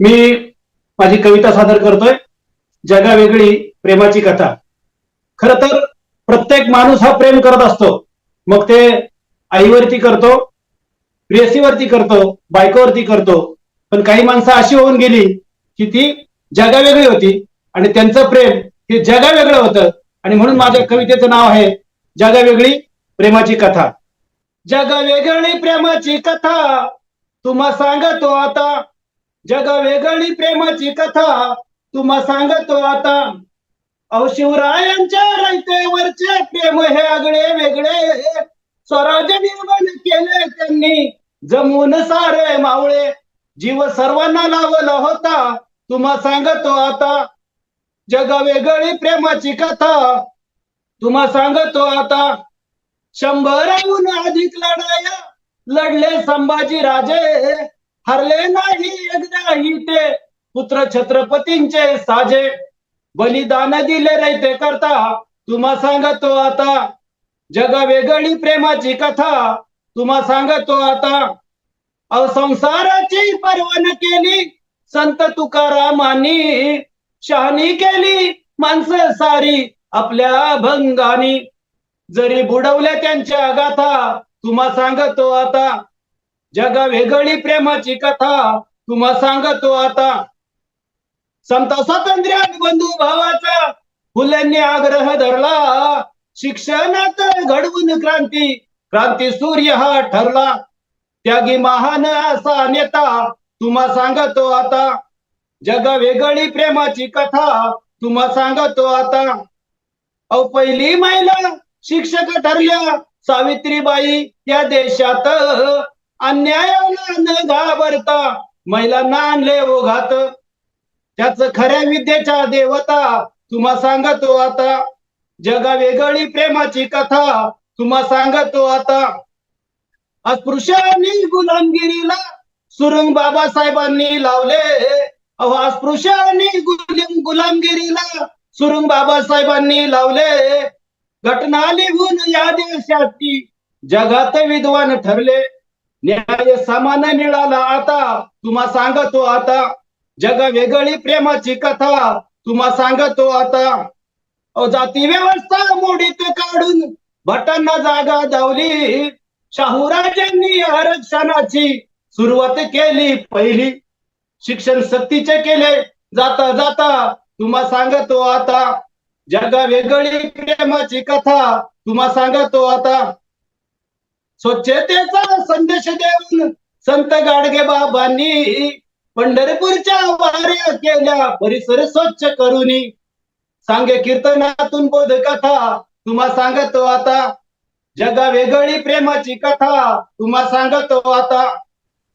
मी माझी कविता सादर करतोय. जगा वेगळी प्रेमाची कथा. खर तर प्रत्येक माणूस हा प्रेम करत असतो. मग ते आईवरती करतो प्रेयसीवरती करतो बायकोवरती करतो. पण काही माणसं अशी होऊन गेली की ती जगा वेगळी होती आणि त्यांचं प्रेम हे जगा वेगळं होतं. आणि म्हणून माझ्या कवितेचं नाव आहे जगा वेगळी प्रेमाची कथा. जगा वेगळी प्रेमाची कथा. तुम्हा सांगतो आता जग वेगळी प्रेमाची कथा. तुम्हा सांगतो आता अहो शिवरायांच्या रयतेवरचे प्रेम हे आगळे वेगळे. स्वराज्य निर्माण केले त्यांनी जमून सारे मावळे. जीव सर्वांना लावला होता तुम्हा सांगतो आता जग वेगळी प्रेमाची कथा. तुम्हा सांगतो आता शंभराहून अधिक लढाया लढले संभाजी राजे हरले नाही एकदाही ते पुत्र छत्रपतींचे साजे. बलिदान दिले रयते करता. तुम्हा सांगतो आता. जग वेगळी प्रेमाची कथा. तुम्हा सांगतो आता. अहो संसाराची पर्वन केली. संत तुकारामांनी. शहाणी केली. माणसं सारी आपल्या भंगानी. जरी बुडवल्या त्यांच्या गाथा. तुम्हा सांगतो आता. जगा वेगळी प्रेमाची कथा तुम्हा सांगतो आता. संत स्वातंत्र्य बंधू भावाचा फुल्यांनी आग्रह धरला. शिक्षणात घडवून क्रांती क्रांती सूर्य हा ठरला. त्यागी महान असा नेता तुम्हा सांगतो आता. जगा वेगळी प्रेमाची कथा तुम्हा सांगतो आता. अहो पहिली महिला शिक्षक ठरल्या सावित्रीबाई या देशात. अन्यायाला न घाबरता महिलांना आणले ओघात. त्याच खऱ्या विद्येच्या देवता तुम्हा सांगतो आता. जगा वेगळी प्रेमाची कथा तुम्हा सांगतो आता. अस्पृश्यांनी गुलामगिरीला सुरंग बाबासाहेबांनी लावले. अहो अस्पृश्यांनी गुलामगिरीला सुरुंग बाबासाहेबांनी लावले. घटना लिहून या देशाची जगात विद्वान ठरले. न्याय समान मिळाला आता. तुम्हा सांगतो आता. जग वेगळी प्रेमाची कथा. तुम्हा सांगतो आता. जाती व्यवस्था मोडीत काढून भटांना जागा दावली शाहूराजांनी आरक्षणाची सुरुवात केली पहिली. शिक्षण सक्तीचे केले. जाता जाता तुम्हा सांगतो आता. जगा वेगळी प्रेमाची कथा. तुम्हा सांगतो आता. स्वच्छतेचा संदेश देऊन संत गाडगे बाबांनी पंढरपूरच्या वाऱ्या केल्या परिसर स्वच्छ करुनी. सांगे कीर्तनातून बोध कथा तुम्हा सांगतो आता. जगा वेगळी प्रेमाची कथा तुम्हा सांगतो आता.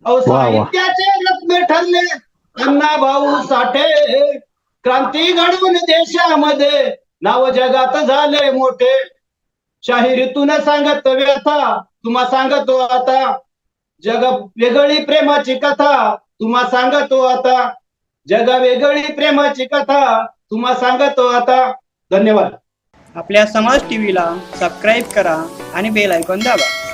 साहित्याचे रत्न ठरले अण्णा भाऊ साठे. क्रांती घडवून देशामध्ये नाव जगात झाले मोठे. शाहिरीतून सांगत व्यथा तुम्हा सांगतो आता. जग वेगळी प्रेमाची कथा तुम्हा सांगतो आता. जग वेगळी प्रेमाची कथा तुम्हा सांगतो आता. धन्यवाद. आपल्या समाज टीव्हीला सबस्क्राईब करा आणि बेल ऐकून दाबा.